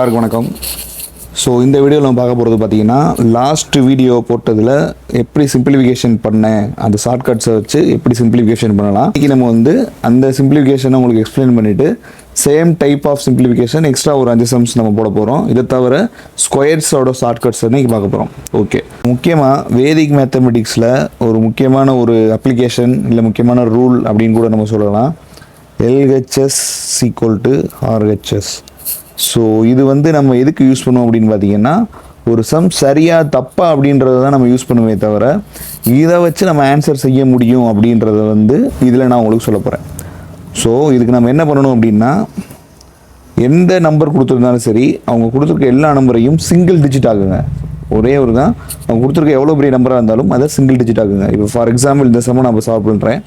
எல்லாருக்கும் வணக்கம். ஸோ இந்த வீடியோவில் நம்ம பார்க்க போகிறது பார்த்தீங்கன்னா லாஸ்ட் வீடியோ போட்டதில் எப்படி சிம்பிளிஃபிகேஷன் பண்ணேன் அந்த ஷார்ட்கட்ஸை வச்சு எப்படி சிம்பிளிஃபிகேஷன் பண்ணலாம். இன்றைக்கி நம்ம வந்து அந்த சிம்பிளிஃபிகேஷனை உங்களுக்கு எக்ஸ்பிளைன் பண்ணிவிட்டு same type of simplification extra ஒரு அஞ்சு சம்ஸ் நம்ம போட போகிறோம் இதை தவிர ஸ்கொயர்ஸோட ஷார்ட்கட்ஸ் இன்னைக்கு பார்க்க போகிறோம் ஓகே முக்கியமாக வேதிக் மேத்தமெட்டிக்ஸில் ஒரு முக்கியமான ஒரு அப்ளிகேஷன் இல்லை முக்கியமான ரூல் அப்படின்னு கூட நம்ம சொல்லலாம். LHS equal to RHS so இது வந்து நம்ம எதுக்கு யூஸ் பண்ணுவோம் அப்படின்னு பார்த்தீங்கன்னா ஒரு சம் சரியா தப்பா அப்படின்றத தான் நம்ம யூஸ் பண்ணுவே தவிர இதை வச்சு நம்ம ஆன்சர் செய்ய முடியும் அப்படின்றத வந்து இதில் நான் உங்களுக்கு சொல்ல போகிறேன் ஸோ இதுக்கு நம்ம என்ன பண்ணணும் அப்படின்னா எந்த நம்பர் கொடுத்துருந்தாலும் சரி அவங்க கொடுத்துருக்க எல்லா நம்பரையும் சிங்கிள் டிஜிட் ஆகுங்க ஒரே ஒரு தான். அவங்க கொடுத்துருக்க எவ்வளோ பெரிய நம்பராக இருந்தாலும் அதை சிங்கிள் டிஜிட் ஆகுங்க இப்போ ஃபார் எக்ஸாம்பிள் இந்த சம்ம நம்ம சால்வ் பண்ணுறேன்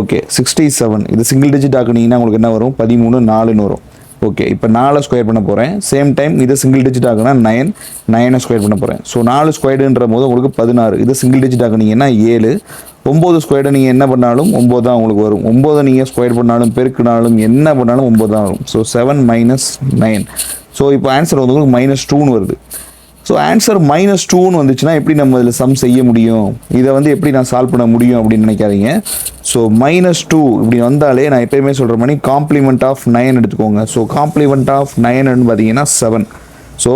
ஓகே சிக்ஸ்டி செவன் இது சிங்கிள் டிஜிட் ஆக்குனீங்கன்னா உங்களுக்கு என்ன வரும்? பதிமூணு நாலுன்னு வரும். ஓகே இப்போ நாலு ஸ்கொயர் பண்ண போகிறேன் சேம் டைம் இதை சிங்கிள் டிஜிட் ஆகுனா நைன் நைனை ஸ்கொயர் பண்ண போகிறேன் ஸோ நாலு ஸ்கொயர்டுன்ற போது உங்களுக்கு பதினாறு. இது சிங்கிள் டிஜிட் ஆகுனீங்கன்னா ஏழு. ஒம்பது ஸ்கொயர்டை நீங்கள் என்ன பண்ணாலும் ஒம்பது தான் உங்களுக்கு வரும். ஒம்பதை நீங்கள் ஸ்கொயர் பண்ணாலும் பெருக்கினாலும் என்ன பண்ணாலும் ஒம்பது தான் வரும். So seven minus nine so இப்போ ஆன்சர் வந்து உங்களுக்கு மைனஸ் டூன்னு வருது. ஸோ ஆன்சர் மைனஸ் டூன்னு வந்துச்சுன்னா எப்படி நம்ம இதில் சம் செய்ய முடியும்? இதை வந்து எப்படி நான் சால்வ் பண்ண முடியும் அப்படின்னு நினைக்காதீங்க. ஸோ மைனஸ் டூ இப்படி வந்தாலே நான் எப்பயுமே சொல்கிற மாதிரி காம்ப்ளிமெண்ட் ஆஃப் நைன் எடுத்துக்கோங்க. ஸோ காம்ப்ளிமெண்ட் ஆஃப் நைன்னு பார்த்தீங்கன்னா செவன் ஸோ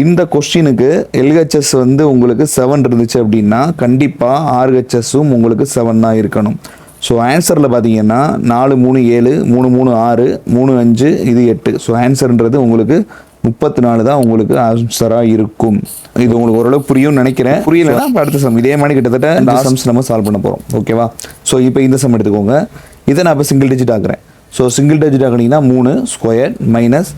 இந்த கொஸ்டினுக்கு எல்ஹெச்எஸ் வந்து உங்களுக்கு செவன் இருந்துச்சு அப்படின்னா கண்டிப்பாக ஆர்ஹெச்எஸும் உங்களுக்கு செவன் தான் இருக்கணும். ஸோ ஆன்சரில் பார்த்தீங்கன்னா நாலு மூணு ஏழு மூணு மூணு ஆறு மூணு அஞ்சு இது எட்டு. ஸோ ஆன்சர்ன்றது உங்களுக்கு முப்பத்தி நாலு தான் உங்களுக்கு ஆன்சராக இருக்கும். இது உங்களுக்கு ஓரளவு புரியும்னு நினைக்கிறேன். புரியலைன்னா அடுத்த சம் இதே மாதிரி கிட்டத்தட்ட இந்த சம்ஸ் நம்ம சால்வ் பண்ண போகிறோம் ஓகேவா ஸோ இப்போ இந்த சம் எடுத்துக்கோங்க. இதை நான் இப்போ சிங்கிள் டிஜிட் ஆக்குறேன். ஸோ சிங்கிள் டிஜிட் ஆக்குனீங்கன்னா மூணு ஸ்கொயர் மைனஸ்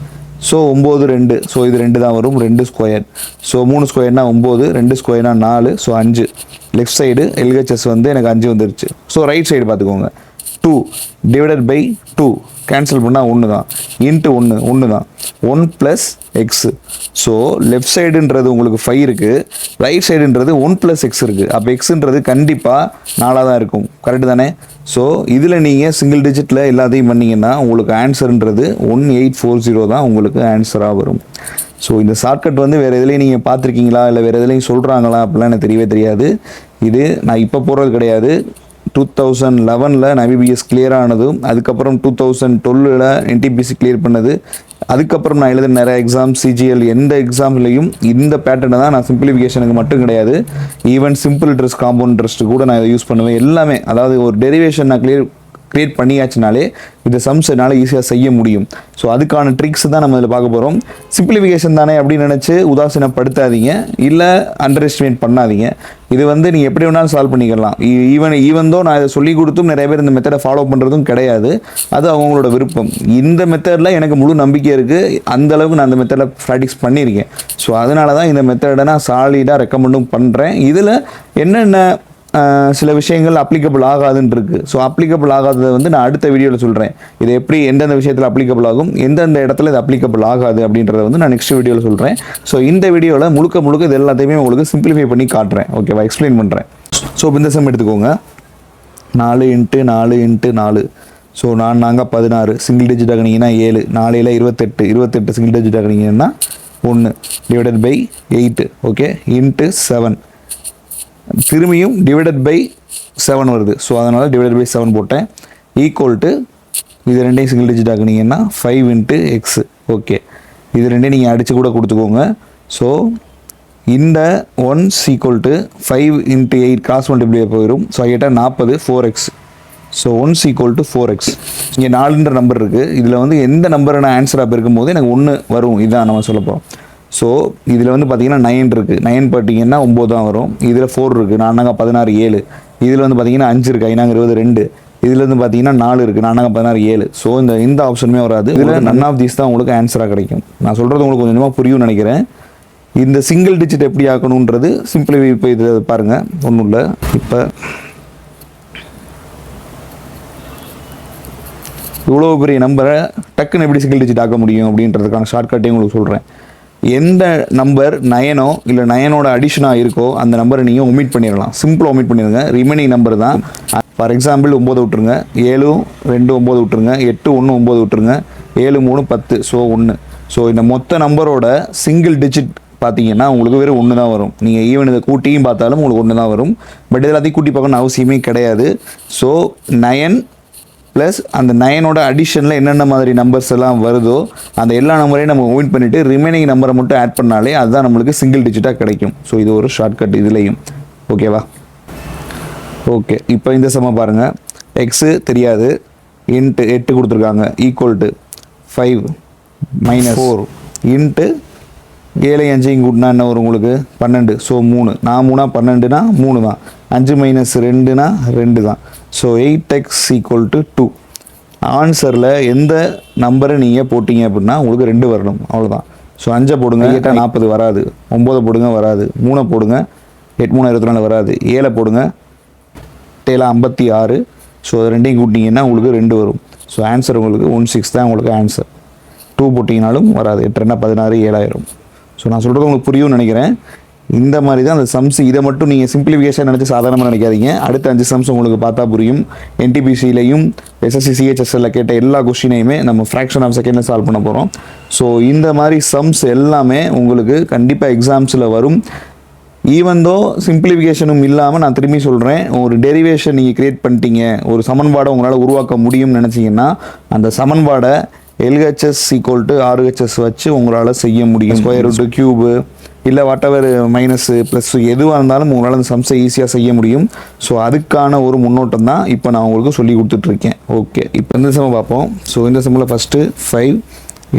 ஸோ ஒம்பது ரெண்டு. ஸோ இது ரெண்டு தான் வரும். ரெண்டு ஸ்கொயர் ஸோ மூணு ஸ்கொயர்னா ஒம்பது ரெண்டு ஸ்கொயர்னா நாலு ஸோ அஞ்சு. லெஃப்ட் சைடு எல்ஹெச்எஸ் வந்து எனக்கு அஞ்சு வந்துருச்சு. ஸோ ரைட் சைடு பார்த்துக்கோங்க. Two divided by two cancel பண்ணால் ஒன்று தான். இன்ட்டு ஒன்று ஒன்று தான். One plus x so left சைடுன்றது உங்களுக்கு ஃபைவ் இருக்குது ரைட் சைடுன்றது ஒன் ப்ளஸ் எக்ஸ் இருக்குது அப்போ எக்ஸுன்றது கண்டிப்பாக நாலாக தான் இருக்கும். கரெக்டு தானே? ஸோ இதில் நீங்கள் சிங்கிள் டிஜிட்டில் எல்லாத்தையும் பண்ணிங்கன்னா உங்களுக்கு ஆன்சருன்றது ஒன் எயிட் ஃபோர் ஜீரோ தான் உங்களுக்கு ஆன்சராக வரும். ஸோ இந்த ஷார்ட்கட் வந்து வேறு எதுலேயும் நீங்கள் பார்த்துருக்கீங்களா? இல்லை வேறு எதுலேயும் சொல்கிறாங்களா அப்படிலாம் எனக்கு தெரியவே தெரியாது. இது நான் இப்போ போகிறது கிடையாது. டூ தௌசண்ட் லெவனில் நான் ஐபிபிஎஸ் கிளியர் ஆனதும் அதுக்கப்புறம் டூ தௌசண்ட் டுவெல்லில் என்டிபிசி கிளியர் பண்ணது. அதுக்கப்புறம் நான் எழுதின நிறைய எக்ஸாம் சிஜிஎல் எந்த எக்ஸாம்லேயும் இந்த பேட்டர்னை தான் நான் சிம்பிளிஃபிகேஷனுக்கு மட்டும் கிடையாது. Even simple interest compound interest கூட நான் இதை யூஸ் பண்ணுவேன். எல்லாமே அதாவது ஒரு டெரிவேஷன் நான் கிளியர் க்ரியேட் பண்ணியாச்சுனாலே இந்த சம்ஸ் என்னால் ஈஸியாக செய்ய முடியும். ஸோ அதுக்கான ட்ரிக்ஸ் தான் நம்ம இதில் பார்க்க போகிறோம் சிம்பிளிஃபிகேஷன் தானே அப்படின்னு நினச்சி உதாசீனப்படுத்தாதீங்க. இல்லை அண்டர் எஸ்டிமேட் பண்ணாதீங்க. இது வந்து நீங்கள் எப்படி வேணாலும் சால்வ் பண்ணிக்கலாம். ஈவன் ஈவன் தான் நான் இதை சொல்லிக் கொடுத்தும் நிறைய பேர் இந்த மெத்தடை ஃபாலோ பண்ணுறதும் கிடையாது. அது அவங்களோட விருப்பம். இந்த மெத்தடில் எனக்கு முழு நம்பிக்கை இருக்குது அந்த அளவுக்கு நான் அந்த மெத்தடில் ப்ராக்டிஸ் பண்ணியிருக்கேன். ஸோ அதனால தான் இந்த மெத்தடை நான் சாலிடாக ரெக்கமெண்டும் பண்ணுறேன் இதில் என்னென்ன சில விஷயங்கள் அப்ளிகபிள் ஆகாதுன்னு இருக்குது ஸோ அப்ளிகபிள் ஆகாததை வந்து நான் அடுத்த வீடியோவில் சொல்கிறேன் இது எப்படி எந்தெந்த விஷயத்தில் அப்ளிகபிள் ஆகும் எந்தெந்த இடத்துல இது அப்ளிகபிள் ஆகாது அப்படின்றத வந்து நான் நெக்ஸ்ட் வீடியோவில் சொல்கிறேன் ஸோ இந்த வீடியோவில் முழுக்க முழுக்க இது எல்லாத்தையுமே உங்களுக்கு சிம்பிளிஃபை பண்ணி காட்டுறேன். ஓகேவா எக்ஸ்பிளைன் பண்ணுறேன் ஸோ இந்த சம் எடுத்துக்கோங்க. நாலு இன்ட்டு நாலு இன்ட்டு நாலு. ஸோ நான் நாங்கள் பதினாறு. சிங்கிள் டிஜிட் ஆகினீங்கன்னா ஏழு. நாலையில் இருபத்தெட்டு. இருபத்தெட்டு சிங்கிள் டிஜிட் ஆகினீங்கன்னா ஒன்று divided by eight okay into seven திரும்பியும் டிவைடட் பை செவன் வருது. ஸோ அதனால் டிவைடட் பை செவன் போட்டேன். ஈக்குவல் டு இது ரெண்டையும் சிங்கிள் டிஜிட் ஆக்குனீங்கன்னா ஃபைவ் இன்ட்டு எக்ஸு ஓகே இது ரெண்டையும் நீங்கள் அடித்து கூட கொடுத்துக்கோங்க. ஸோ இந்த one equal to five into eight cross multiply போயிடும் ஸோ எட்டாக நாற்பது four x so one equal to four x இங்கே நாலுன்ற நம்பர் இருக்குது இதில் வந்து எந்த நம்பரை நான் ஆன்சராக இருக்கும்போது எனக்கு ஒன்று வரும். இதுதான் நம்ம சொல்ல போகிறோம் ஸோ இதில் வந்து பார்த்தீங்கன்னா நைன் இருக்குது நைன் பார்த்தீங்கன்னா ஒம்பது தான் வரும். இதில் ஃபோர் இருக்குது நானாங்க பதினாறு ஏழு? இதில் வந்து பார்த்தீங்கன்னா அஞ்சு இருக்குது ஐநாங்க இருபது ரெண்டு. இதில் வந்து பார்த்தீங்கன்னா நாலு இருக்குது நானாங்க பதினாறு ஏழு? ஸோ இந்த இந்த ஆப்ஷனுமே வராது. இதில் நன் ஆஃப் தீஸ் தான் உங்களுக்கு ஆன்சராக கிடைக்கும். நான் சொல்கிறது உங்களுக்கு கொஞ்சமாக புரியும்னு நினைக்கிறேன். இந்த சிங்கிள் டிஜிட் எப்படி ஆக்கணுன்றது சிம்பிளி இப்போ இது பாருங்கள் ஒன்றும் இல்லை. இப்போ இவ்வளோ பெரிய நம்பரை டக்குன்னு எப்படி சிங்கிள் டிஜிட் ஆக்க முடியும் அப்படின்றதுக்கான ஷார்ட்கட்டையும் உங்களுக்கு சொல்கிறேன் எந்த நம்பர் நயனோ இல்லை நயனோட அடிஷனாக இருக்கோ அந்த நம்பரை நீங்கள் ஒமிட் பண்ணிடலாம் சிம்பிளாக ஒமிட் பண்ணிடுங்க ரிமைனிங் நம்பர் தான். ஃபார் எக்ஸாம்பிள் ஒம்பது விட்டுருங்க. ஏழு ரெண்டு ஒம்பது விட்டுருங்க. எட்டு ஒன்று ஒம்பது விட்டுருங்க. ஏழு மூணு பத்து. ஸோ ஒன்று ஸோ இந்த மொத்த நம்பரோட சிங்கிள் டிஜிட் பார்த்தீங்கன்னா உங்களுக்கு வெறும் ஒன்று தான் வரும். நீங்கள் ஈவன் இதை கூட்டியும் பார்த்தாலும் உங்களுக்கு ஒன்று தான் வரும். பட் இது எல்லாத்தையும் கூட்டி பார்க்கணும்னு அவசியமே கிடையாது. ஸோ நயன் ப்ளஸ் அந்த நயனோட அடிஷனில் என்னென்ன மாதிரி நம்பர்ஸ் எல்லாம் வருதோ அந்த எல்லா நம்பரையும் நம்ம ஓயின் பண்ணிவிட்டு ரிமைனிங் நம்பரை மட்டும் ஆட் பண்ணாலே அதுதான் நம்மளுக்கு சிங்கிள் டிஜிட்டாக கிடைக்கும். ஸோ இது ஒரு ஷார்ட்கட் இதுலேயும். ஓகேவா ஓகே இப்போ இந்த சம பாருங்கள் எக்ஸு தெரியாது. இன்ட்டு எட்டு கொடுத்துருக்காங்க. Equal to five minus four into ஏழை அஞ்சையும் கூட்டினா என்ன வரும் உங்களுக்கு? பன்னெண்டு. ஸோ மூணு. நான் மூணா பன்னெண்டுனா மூணு தான். அஞ்சு மைனஸ் ரெண்டுனா ரெண்டு தான் so eight x equal to two ஆன்சரில் எந்த நம்பரை நீங்கள் போட்டீங்க அப்படின்னா உங்களுக்கு ரெண்டு வரணும். அவ்வளோதான் ஸோ அஞ்சை போடுங்க எட்டா நாற்பது வராது. ஒம்போதை போடுங்க வராது. மூணை போடுங்க எட்டு மூணு இருபத்தி நாலு வராது. ஏழை போடுங்க டேல ஐம்பத்தி ஆறு. ஸோ அது ரெண்டையும் கூட்டிங்கன்னா உங்களுக்கு ரெண்டு வரும். ஸோ ஆன்சர் உங்களுக்கு ஒன் சிக்ஸ் தான் உங்களுக்கு ஆன்சர் டூ போட்டிங்கனாலும் வராது. எட்டு ரெண்டா பதினாறு ஏழாயிரம். ஸோ நான் சொல்கிறது உங்களுக்கு புரியும்னு நினைக்கிறேன். இந்த மாதிரி தான் அந்த சம்ஸ் இதை மட்டும் நீங்கள் சிம்பிளிஃபிகேஷன் நினச்சி சாதாரணமாக நினைக்காதீங்க. அடுத்த அஞ்சு சம்ஸ் உங்களுக்கு பார்த்தா புரியும். என்டிபிசிலையும் எஸ்எஸ்சி சிஹெச்எஸ்எல்ல கேட்ட எல்லா கொஷினையுமே நம்ம ஃப்ராக்ஷன் ஆஃப் செகண்டில் சால்வ் பண்ண போகிறோம் ஸோ இந்த மாதிரி சம்ஸ் எல்லாமே உங்களுக்கு கண்டிப்பாக எக்ஸாம்ஸில் வரும். ஈவன் தோ சிம்பிளிஃபிகேஷனும் இல்லாமல் நான் திரும்பி சொல்கிறேன் ஒரு டெரிவேஷன் நீங்கள் கிரியேட் பண்ணிட்டீங்க ஒரு சமன்பாடை உங்களால் உருவாக்க முடியும்னு நினச்சிங்கன்னா அந்த சமன்பாடை எல்ஹெச்எஸ் ஈக்குவல் டு ஆர்ஹெச்எஸ் வச்சு உங்களால் செய்ய முடியும். ஸ்கொயர் ரூட்டு க்யூபு இல்லை வாட் எவர் மைனஸு ப்ளஸ் எதுவாக இருந்தாலும் உங்களால் அந்த சம்ஸை ஈஸியாக செய்ய முடியும். ஸோ அதுக்கான ஒரு முன்னோட்டம் தான் இப்போ நான் உங்களுக்கு சொல்லி கொடுத்துட்ருக்கேன். ஓகே இப்போ இந்த சமம் பார்ப்போம். ஸோ இந்த சம்மில் ஃபஸ்ட்டு ஃபைவ்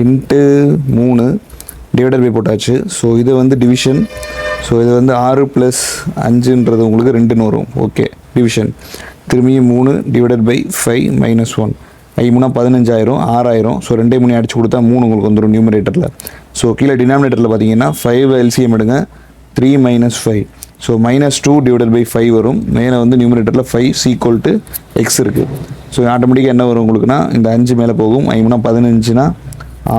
இன்ட்டு மூணு டிவைடர் பை போட்டாச்சு. ஸோ இது வந்து டிவிஷன் ஸோ இது வந்து ஆறு ப்ளஸ் அஞ்சுன்றது உங்களுக்கு ரெண்டுன்னு வரும். ஓகே டிவிஷன் திரும்பியும் மூணு divided by five minus one ஐ மூணா பதினஞ்சாயிரம் ஆறாயிரம். ஸோ ரெண்டே மூணு அடிச்சு கொடுத்தா மூணு உங்களுக்கு வந்துடும் நியூமரேட்டரில் ஸோ கீழே டினாமினேட்டரில் பார்த்தீங்கன்னா ஃபைவ் எல்சிஎம் எடுங்க. Three minus five so minus two divided by five வரும். மேலே வந்து நியூமினேட்டரில் ஃபைவ் சீக்வல் டு எக்ஸ் இருக்குது ஸோ ஆட்டோமேட்டிக்காக என்ன வரும் உங்களுக்குன்னா இந்த அஞ்சு மேலே போகும். ஐமுனா பதினஞ்சுனா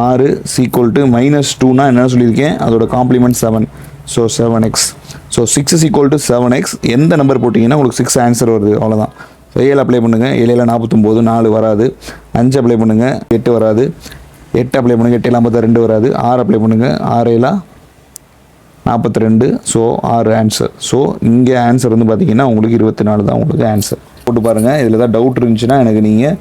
ஆறு சீக்வல் டு மைனஸ் டூனா என்ன சொல்லியிருக்கேன்? அதோட complement seven so seven x so six is equal to seven x எந்த நம்பர் போட்டிங்கன்னா உங்களுக்கு சிக்ஸ் ஆன்சர் வருது. அவ்வளோதான் ஏழு அப்ளை பண்ணுங்கள் ஏழில் நாற்பத்தொம்போது நாலு வராது. அஞ்சு அப்ளை பண்ணுங்கள் எட்டு வராது. எட்டு அப்ளை பண்ணுங்கள் எட்டு ஐம்பத்தி ரெண்டு வராது. ஆறு அப்ளை பண்ணுங்கள் ஆறு ஏழா நாற்பத்தி ரெண்டு ஸோ ஆறு ஆன்சர் ஸோ இங்கே ஆன்சர் வந்து பார்த்திங்கன்னா உங்களுக்கு இருபத்தி நாலு தான் உங்களுக்கு ஆன்சர் போட்டு பாருங்கள் இதில் தான் டவுட் இருந்துச்சுன்னா எனக்கு நீங்கள்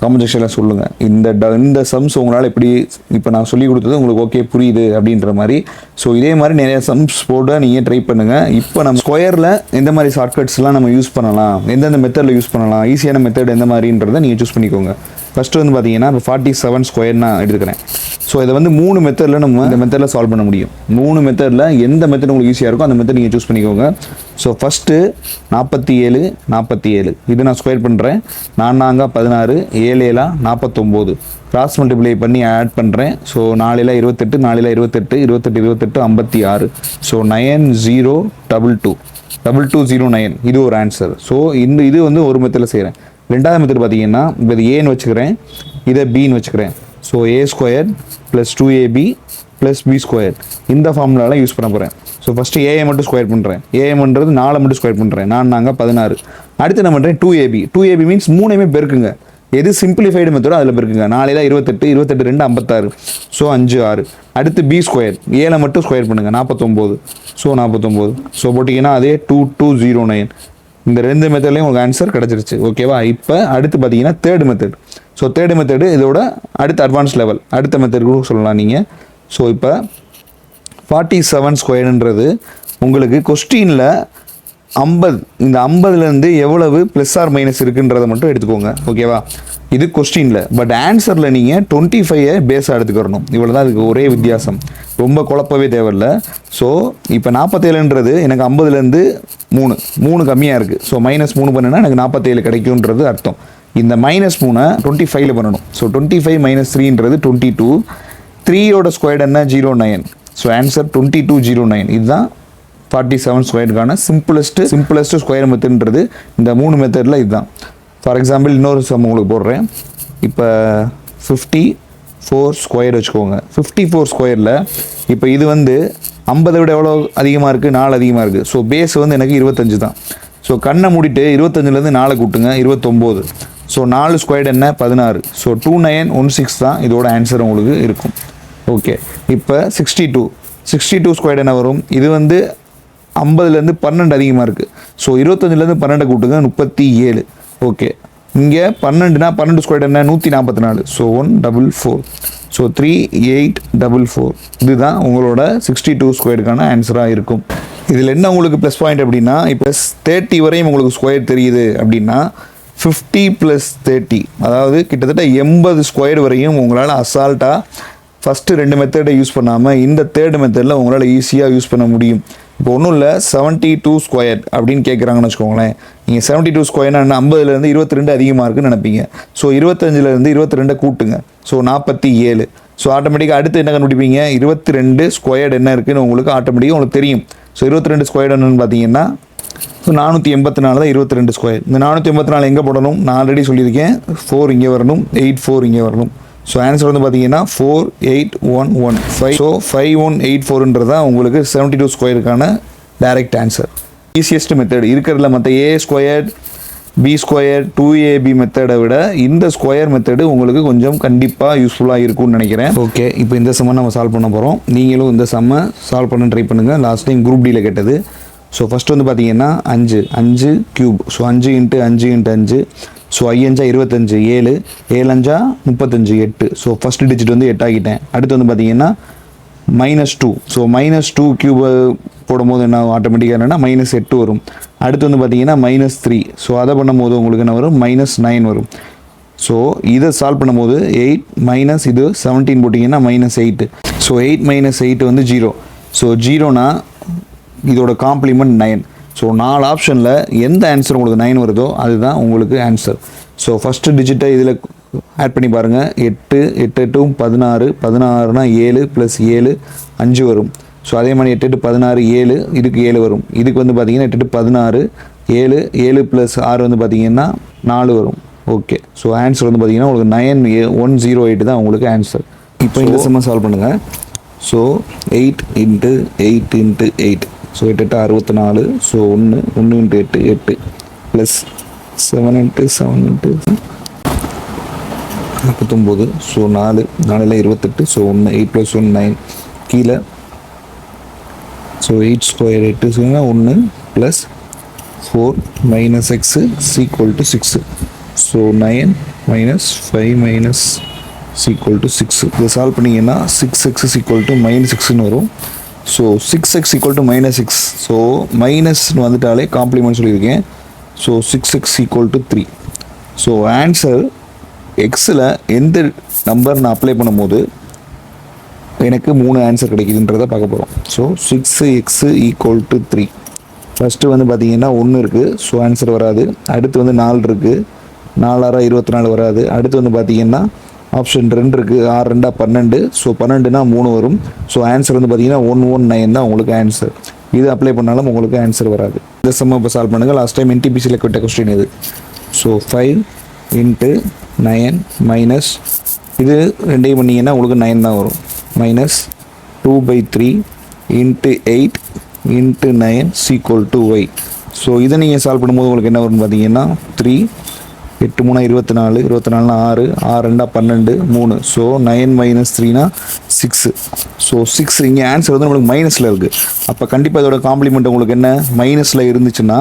கமெண்ட் செக்ஷனில் சொல்லுங்கள் இந்த ட இந்த சம்ஸ் உங்களால் எப்படி இப்போ நான் சொல்லி கொடுத்தது உங்களுக்கு ஓகே புரியுது அப்படின்ற மாதிரி. ஸோ இதே மாதிரி நிறைய சம்ஸ் போட நீங்கள் ட்ரை பண்ணுங்கள் இப்போ நம்ம ஸ்கொயரில் எந்த மாதிரி ஷார்ட்கட்ஸ்லாம் நம்ம யூஸ் பண்ணலாம்? எந்தெந்த மெத்தடில் யூஸ் பண்ணலாம்? ஈஸியான மெத்தட் எந்த மாதிரின்றதை நீங்கள் சூஸ் பண்ணிக்கோங்க. ஃபஸ்ட்டு வந்து பார்த்தீங்கன்னா இப்போ ஃபார்ட்டி செவன் ஸ்கொயர் நான் எடுத்துக்கிறேன். ஸோ இதை வந்து மூணு மெத்தடில் நம்ம இந்த மெத்தடில் சால்வ் பண்ண முடியும். மூணு மெத்தடில் எந்த மெத்தட் உங்களுக்கு ஈஸியாக இருக்கோ அந்த மெத்தட் நீங்கள் சூஸ் பண்ணிக்கோங்க. ஸோ ஃபஸ்ட்டு நாற்பத்தி ஏழு நாற்பத்தி ஏழு இது நான் ஸ்கொயர் பண்ணுறேன் நான்காங்க பதினாறு ஏழு ஏழா நாற்பத்தொம்போது கிராஸ் மல்டிப்ளை பண்ணி ஆட் பண்ணுறேன் ஸோ நாலில் இருபத்தெட்டு நாலில் இருபத்தெட்டு இருபத்தெட்டு இருபத்தெட்டு ஐம்பத்தி ஆறு. So nine zero double two double two zero nine இது ஒரு ஆன்சர் ஸோ இந்த இது வந்து ஒரு மெத்தடில் செய்கிறேன் ரெண்டாவது மெத்தட் பார்த்தீங்கன்னா இப்போ இது ஏன்னு வச்சுக்கிறேன். இதை பின்னு வச்சுக்கிறேன். So A square plus two AB plus B square இந்த ஃபார்முலாலாம் யூஸ் பண்ண போகிறேன் ஸோ ஃபஸ்ட்டு ஏஐ மட்டும் ஸ்கொயர் பண்ணுறேன் ஏஎம்ன்றது நாலு மட்டும் ஸ்கொயர் பண்ணுறேன் நான் நாங்கள் பதினாறு. அடுத்து என்ன பண்ணுறேன் two AB two AB means மூணையுமே பெருக்குங்க. எது சிம்பிளிஃபைடு மெத்தடோ அதில் பெருக்குங்க. நாளையில இருபத்தெட்டு இருபத்தெட்டு ரெண்டு ஐம்பத்தாறு. ஸோ அஞ்சு ஆறு. அடுத்து பி ஸ்கொயர் ஏழை மட்டும் ஸ்கொயர் பண்ணுங்கள் நாற்பத்தொம்போது ஸோ நாற்பத்தொம்போது ஸோ போட்டிங்கன்னா அதே டூ டூ ஜீரோ நைன் இந்த ரெண்டு மெத்தட்லையும் உங்களுக்கு ஆன்சர் கிடச்சிருச்சு. ஓகேவா இப்போ அடுத்து பார்த்தீங்கன்னா third method so third method இதோட அடுத்த அட்வான்ஸ் லெவல் அடுத்த மெத்தட் கூட சொல்லலாம் நீங்கள் ஸோ இப்போ ஃபார்ட்டி செவன் ஸ்கொயர்ன்றது உங்களுக்கு கொஸ்டினில் ஐம்பது இந்த ஐம்பதுலேருந்து எவ்வளவு ப்ளஸ் ஆர் மைனஸ் இருக்குன்றதை மட்டும் எடுத்துக்கோங்க ஓகேவா இது கொஸ்டினில் பட் ஆன்சரில் நீங்கள் டுவெண்ட்டி ஃபைவை பேஸாக எடுத்துக்கிறணும். இவ்வளோ தான் அதுக்கு ஒரே வித்தியாசம். ரொம்ப குழப்பவே தேவையில்ல. ஸோ இப்போ நாற்பத்தேழுன்றது எனக்கு ஐம்பதுலேருந்து மூணு மூணு கம்மியாக இருக்குது ஸோ மைனஸ் மூணு பண்ணுன்னா எனக்கு நாற்பத்தேழு கிடைக்குன்றது அர்த்தம். இந்த மைனஸ் மூணை டுவெண்ட்டி ஃபைவ்ல பண்ணணும். ஸோ டுவெண்ட்டி ஃபைவ் மைனஸ் த்ரீன்றது டுவெண்ட்டி டூ த்ரீயோட ஸ்கொயர்ட் என்ன? Zero nine so answer twenty two zero nine இதுதான் ஃபார்ட்டி செவன் ஸ்கொயருக்கான சிம்பிளஸ்ட்டு சிம்பிளஸ்ட்டு ஸ்கொயர் மெத்தட்ன்றது இந்த மூணு மெத்தடில் இதுதான். ஃபார் எக்ஸாம்பிள் இன்னொரு சம் உங்களுக்கு போடுறேன். இப்போ ஃபிஃப்டி ஃபோர் ஸ்கொயர் வச்சுக்கோங்க. ஃபிஃப்டி ஃபோர் ஸ்கொயரில் இப்போ இது வந்து ஐம்பதை விட எவ்வளோ அதிகமாக இருக்குது நாலு அதிகமாக இருக்குது ஸோ பேஸ் வந்து எனக்கு இருபத்தஞ்சு தான். ஸோ கண்ணை மூடிட்டு இருபத்தஞ்சிலேருந்து நாலு கூட்டுங்க. இருபத்தொம்போது. ஸோ நாலு ஸ்கொயர்டு என்ன? பதினாறு. So two nine one six தான் இதோட ஆன்சர் உங்களுக்கு இருக்கும். ஓகே இப்போ sixty two sixty two square என்ன வரும்? இது வந்து ஐம்பதுலேருந்து பன்னெண்டு அதிகமாக இருக்குது ஸோ இருபத்தஞ்சிலேருந்து பன்னெண்டை கூட்டுங்க முப்பத்தி ஏழு. ஓகே இங்கே பன்னெண்டுனா பன்னெண்டு ஸ்கொயர் என்ன? நூற்றி நாற்பத்தி நாலு. So one double four so three eight double four இதுதான் உங்களோட சிக்ஸ்டி டூ ஸ்கொயருக்கான ஆன்சராக இருக்கும். இதில் என்ன உங்களுக்கு ப்ளஸ் பாயிண்ட் அப்படின்னா இப்போ தேர்ட்டி வரையும் உங்களுக்கு ஸ்கொயர் தெரியுது அப்படின்னா ஃபிஃப்டி ப்ளஸ் தேர்ட்டி அதாவது கிட்டத்தட்ட எண்பது ஸ்கொயர் வரையும் உங்களால் அசால்ட்டாக ஃபஸ்ட்டு ரெண்டு மெத்தடை யூஸ் பண்ணாமல் இந்த தேர்டு மெத்தடில் உங்களால் ஈஸியாக யூஸ் பண்ண முடியும். இப்போ ஒன்றும் இல்லை செவன்ட்டி டூ ஸ்கொயர் அப்படின்னு கேட்குறாங்கன்னு வச்சுக்கோங்களேன். நீங்கள் செவன்ட்டி டூ ஸ்கொயர்னா என்ன ஐம்பதுலேருந்து இருபத்தி ரெண்டு அதிகமாக இருக்குன்னு நினைப்பீங்க. ஸோ இருபத்தஞ்சிலேருந்து இருபத்தி ரெண்டை கூட்டுங்க. ஸோ நாற்பத்தி ஏழு. ஸோ ஆட்டோமேட்டிக்காக அடுத்து என்ன கண்டுபிடிப்பீங்க? இருபத்தி ரெண்டு ஸ்கொயர்டு என்ன இருக்குன்னு உங்களுக்கு ஆட்டோமேட்டிக்காக உங்களுக்கு தெரியும். ஸோ இருபத்தி ரெண்டு ஸ்கொயர்டு என்னென்னு பார்த்தீங்கன்னா ஸோ நானூற்றி எண்பத்தி நாலு தான் இருபத்தி ரெண்டு ஸ்கொயர் இந்த நானூற்றி எண்பத்தி நாலு எங்கே போடணும்? நான் ஆல்ரெடி சொல்லியிருக்கேன். ஃபோர் இங்கே வரணும். எயிட் ஃபோர் இங்கே வரணும். ஸோ ஆன்சர் வந்து பார்த்தீங்கன்னா four eight one one five so five one eight ஃபோருன்றது தான் உங்களுக்கு செவன்ட்டி டூ ஸ்கொயருக்கான டைரக்ட் ஆன்சர் ஈஸியஸ்ட் மெத்தட் இருக்கிறதுல மற்ற A squared B square two AB மெத்தடை விட இந்த ஸ்கொயர் மெத்தடு உங்களுக்கு கொஞ்சம் கண்டிப்பாக யூஸ்ஃபுல்லாக இருக்கும்னு நினைக்கிறேன். ஓகே இப்போ இந்த சம்மை நம்ம சால்வ் பண்ண போகிறோம் நீங்களும் இந்த சம்மை சால்வ் பண்ண ட்ரை பண்ணுங்கள் லாஸ்ட் டைம் குரூப் டியில் கேட்டது. ஸோ ஃபஸ்ட் வந்து பார்த்தீங்கன்னா அஞ்சு. அஞ்சு கியூப் ஸோ அஞ்சு இன்ட்டு அஞ்சு இன்ட்டு அஞ்சு. ஸோ ஐயஞ்சா இருபத்தஞ்சு ஏழு ஏழஞ்சா முப்பத்தஞ்சு எட்டு. ஸோ ஃபஸ்ட் டிஜிட் வந்து எட்டாகிட்டேன் அடுத்து வந்து பார்த்தீங்கன்னா minus two so minus two கியூபை போடும்போது என்ன ஆட்டோமேட்டிக்காக என்னென்னா மைனஸ் எட்டு வரும். அடுத்து வந்து பார்த்தீங்கன்னா மைனஸ் த்ரீ ஸோ அதை பண்ணும்போது உங்களுக்கு என்ன வரும்? மைனஸ் நைன் வரும். ஸோ இதை சால்வ் பண்ணும்போது எயிட் மைனஸ் இது செவன்டீன் போட்டிங்கன்னா minus eight so eight minus eight வந்து ஜீரோ ஸோ ஜீரோனா இதோட காம்ப்ளிமெண்ட் நைன் ஸோ நாலு ஆப்ஷனில் எந்த ஆன்சர் உங்களுக்கு நைன் வருதோ அதுதான் உங்களுக்கு ஆன்சர் ஸோ ஃபஸ்ட்டு டிஜிட்டை இதில் ஆட் பண்ணி பாருங்கள் எட்டு எட்டு எட்டும் பதினாறு பதினாறுனா ஏழு ப்ளஸ் ஏழு அஞ்சு வரும். ஸோ அதே மாதிரி எட்டு எட்டு பதினாறு ஏழு இதுக்கு ஏழு வரும். இதுக்கு வந்து பார்த்தீங்கன்னா எட்டு எட்டு பதினாறு ஏழு ஏழு ப்ளஸ் ஆறு வந்து பார்த்தீங்கன்னா நாலு வரும். ஓகே ஸோ ஆன்சர் வந்து பார்த்தீங்கன்னா உங்களுக்கு நைன் ஒன் ஜீரோ எயிட் தான் உங்களுக்கு ஆன்சர் இப்போ இந்த செம்ம சால்வ் பண்ணுங்கள் so eight into eight into eight so எட்டு எட்டு அறுபத்தி நாலு ஸோ ஒன்று ஒன்று இன்ட்டு எட்டு எட்டு. Plus seven into seven into நாற்பத்தொம்போது. ஸோ நாலு நாலில் இருபத்தெட்டு. ஸோ ஒன்று எயிட் ப்ளஸ் ஒன் நைன் கீழே. ஸோ எயிட் ஸ்கொயர் எட்டு சொன்னா ஒன்று plus four minus x equal to six so nine minus five minus equal to six இதை சால்வ் பண்ணிங்கன்னா six x equal to minus சிக்ஸ்னு வரும். So six x equal to minus six so மைனஸ்னு வந்துட்டாலே complement சொல்லியிருக்கேன். So six x equal to three so answer எக்ஸில் எந்த number நான் apply பண்ணும்போது எனக்கு மூணு ஆன்சர் கிடைக்குதுன்றதை பார்க்க போகிறோம் so six x equal to three first வந்து பார்த்தீங்கன்னா ஒன்று இருக்குது ஸோ ஆன்சர் வராது. அடுத்து வந்து நாலு இருக்குது நாலாயிரம் இருபத்தி நாலு வராது. அடுத்து வந்து பார்த்தீங்கன்னா ஆப்ஷன் ரெண்டு இருக்குது ஆறு ரெண்டாக பன்னெண்டு. ஸோ பன்னெண்டுனா மூணு வரும். ஸோ ஆன்சர் வந்து பார்த்தீங்கன்னா ஒன் ஒன் நைன் தான் உங்களுக்கு ஆன்சர் இது அப்ளை பண்ணாலும் உங்களுக்கு ஆன்சர் வராது. இந்த சம்ம இப்போ சால்வ் பண்ணுங்கள் லாஸ்ட் டைம் என்டிபிசியில் கேட்ட கொஸ்டின் இது. So five into nine minus இது ரெண்டையும் பண்ணிங்கன்னா உங்களுக்கு நைன் தான் வரும். Minus two by three into eight into nine equal to y so இதை நீங்கள் சால்வ் பண்ணும்போது உங்களுக்கு என்ன வரும்னு பார்த்தீங்கன்னா த்ரீ எட்டு மூணா இருபத்தி நாலு இருபத்தி நாலுனா ஆறு ஆறு ரெண்டா பன்னெண்டு மூணு. ஸோ நைன் மைனஸ் த்ரீனா சிக்ஸு ஸோ சிக்ஸ் இங்கே ஆன்சர் வந்து நம்மளுக்கு மைனஸில் இருக்குது அப்போ கண்டிப்பாக இதோட காம்ப்ளிமெண்ட் உங்களுக்கு என்ன? மைனஸில் இருந்துச்சுன்னா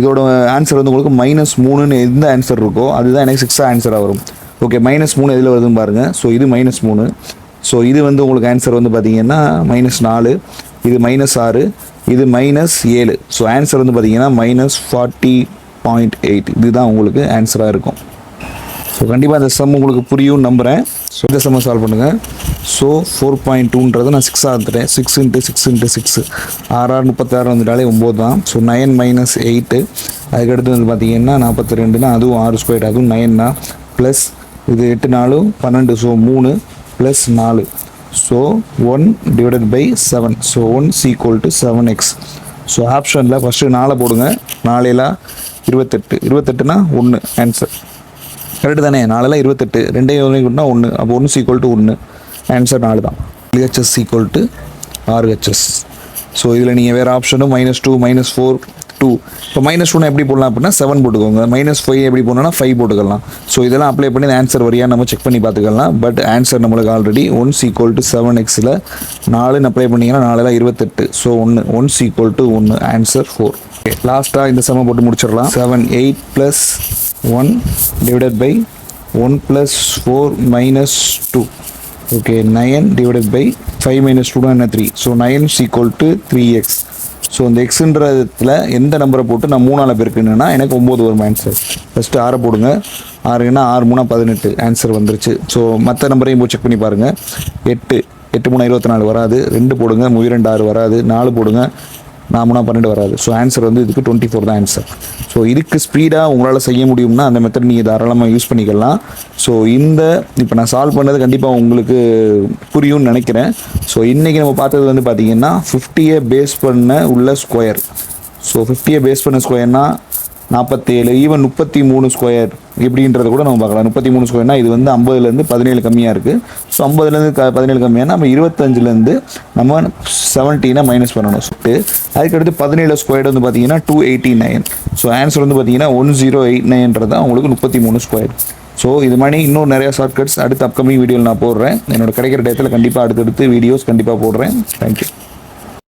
இதோட ஆன்சர் வந்து உங்களுக்கு மைனஸ் மூணுன்னு எந்த ஆன்சர் இருக்கோ அதுதான் எனக்கு சிக்ஸாக ஆன்சராக வரும். ஓகே மைனஸ் மூணு எதில் வருதுன்னு பாருங்கள் ஸோ இது மைனஸ் மூணு. ஸோ இது வந்து உங்களுக்கு ஆன்சர் வந்து பார்த்தீங்கன்னா மைனஸ் நாலு இது மைனஸ் ஆறு இது மைனஸ் ஏழு. ஸோ ஆன்சர் வந்து பார்த்தீங்கன்னா மைனஸ் ஃபார்ட்டி பாயிண்ட் எயிட் இதுதான் உங்களுக்கு ஆன்சராக இருக்கும். ஸோ கண்டிப்பாக இந்த சம் உங்களுக்கு புரியும் நம்புகிறேன் ஸோ இந்த சம்மை சால்வ் பண்ணுங்கள் ஸோ ஃபோர் பாயிண்ட் டூன்றதை நான் சிக்ஸாக இருந்துட்டேன் six into six into six ஆறு ஆறு முப்பத்தாறு வந்துட்டாலே ஒம்பது தான். ஸோ நைன் மைனஸ் எயிட்டு அதுக்கடுத்து வந்து பார்த்தீங்கன்னா நாற்பத்தி ரெண்டுனா அதுவும் ஆறு ஸ்கொயர் அதுவும் நைன் தான் ப்ளஸ் இது எட்டு நாலு பன்னெண்டு ஸோ மூணு ப்ளஸ் நாலு. So one divided by seven so one equal to seven x so ஆப்ஷனில் ஃபஸ்ட்டு நாளை போடுங்க. நாளையில இருபத்தெட்டு. இருபத்தெட்டுனா ஒன்று ஆன்சர் கரெக்டு தானே? நாலெல்லாம் இருபத்தெட்டு. ரெண்டே ஒன்று ஒன்று அப்போ ஒன்று சீக்வல் டு ஒன்று ஆன்சர் நாலு தான். LHS equal to RHS so இதில் நீங்கள் வேறு ஆப்ஷனும் minus two minus four two இப்போ மைனஸ் டூனா எப்படி போடலாம் அப்படின்னா செவன் போட்டுக்கோங்க. மைனஸ் ஃபைவ் எப்படி போடணும்னா ஃபைவ் போட்டுக்கலாம். ஸோ இதெல்லாம் அப்ளை பண்ணி ஆன்சர் வரியா நம்ம செக் பண்ணி பார்த்துக்கலாம். பட் ஆன்சர் நம்மளுக்கு already one equal to seven எக்ஸில் நாலுன்னு அப்ளை பண்ணிங்கன்னா நாலுல இருபத்தெட்டு. ஸோ ஒன்று ஒன் ஈக்குவல் டு ஒன்று ஆன்சர் ஃபோர் லாஸ்ட்டாக இந்த செம போட்டு முடிச்சிடலாம். Seven eight plus one divided by one plus four minus two okay nine divided by five minus two என்ன three so nine equal to three x so இந்த எக்ஸுன்றதுல எந்த நம்பரை போட்டு நான் மூணால் பெருக்குன்னா எனக்கு ஒம்பது வரும் ஆன்சர் ஃபஸ்ட்டு ஆறை போடுங்க. ஆறுன்னா ஆறு மூணா பதினெட்டு ஆன்சர் வந்துருச்சு. ஸோ மற்ற நம்பரையும் போய் செக் பண்ணி பாருங்கள் எட்டு எட்டு மூணு இருபத்தி நாலு வராது. ரெண்டு போடுங்க. மூணு ரெண்டு ஆறு வராது. நாலு போடுங்க. நாமனா பன்னெண்டு வராது. ஸோ ஆன்சர் வந்து இதுக்கு டுவெண்ட்டி ஃபோர் தான் ஆன்சர் ஸோ இதுக்கு ஸ்பீடாக உங்களால் செய்ய முடியும்னா அந்த மெத்தட் நீங்கள் தாராளமாக யூஸ் பண்ணிக்கலாம். ஸோ இந்த இப்போ நான் சால்வ் பண்ணது கண்டிப்பாக உங்களுக்கு புரியும்னு நினைக்கிறேன். ஸோ இன்றைக்கி நம்ம பார்த்தது வந்து பார்த்தீங்கன்னா ஃபிஃப்டியை பேஸ் பண்ண உள்ள ஸ்கொயர் ஸோ ஃபிஃப்டியை பேஸ் பண்ண ஸ்கொயர்னால் நாற்பத்தேழு ஈவன் முப்பத்தி மூணு ஸ்கொயர் எப்படின்றத கூட நம்ம பார்க்கலாம். முப்பத்தி மூணு ஸ்கொயர்னா இது வந்து ஐம்பதுலேருந்து பதினேழு கம்மியாக இருக்குது ஸோ ஐம்பதுலேருந்து க பதினேழு கம்மியாக நம்ம இருபத்தஞ்சிலேருந்து நம்ம செவன்டீனை மைனஸ் பண்ணணும். சொல்லிட்டு அதுக்கடுத்து பதினேழு ஸ்கொயர் வந்து பார்த்தீங்கன்னா two eighty nine so answer வந்து பார்த்தீங்கன்னா ஒன் ஜீரோ எயிட் நைன்றது தான் உங்களுக்கு முப்பத்தி மூணு ஸ்கொயர் ஸோ இது மாதிரி இன்னும் நிறையா ஷார்ட்கட்ஸ் அடுத்த அப்கமிங் வீடியோவில் நான் போடுறேன். என்னோட கிடைக்கிற டயத்தில் கண்டிப்பாக அடுத்தடுத்து வீடியோஸ் கண்டிப்பாக போடுறேன். தேங்க்யூ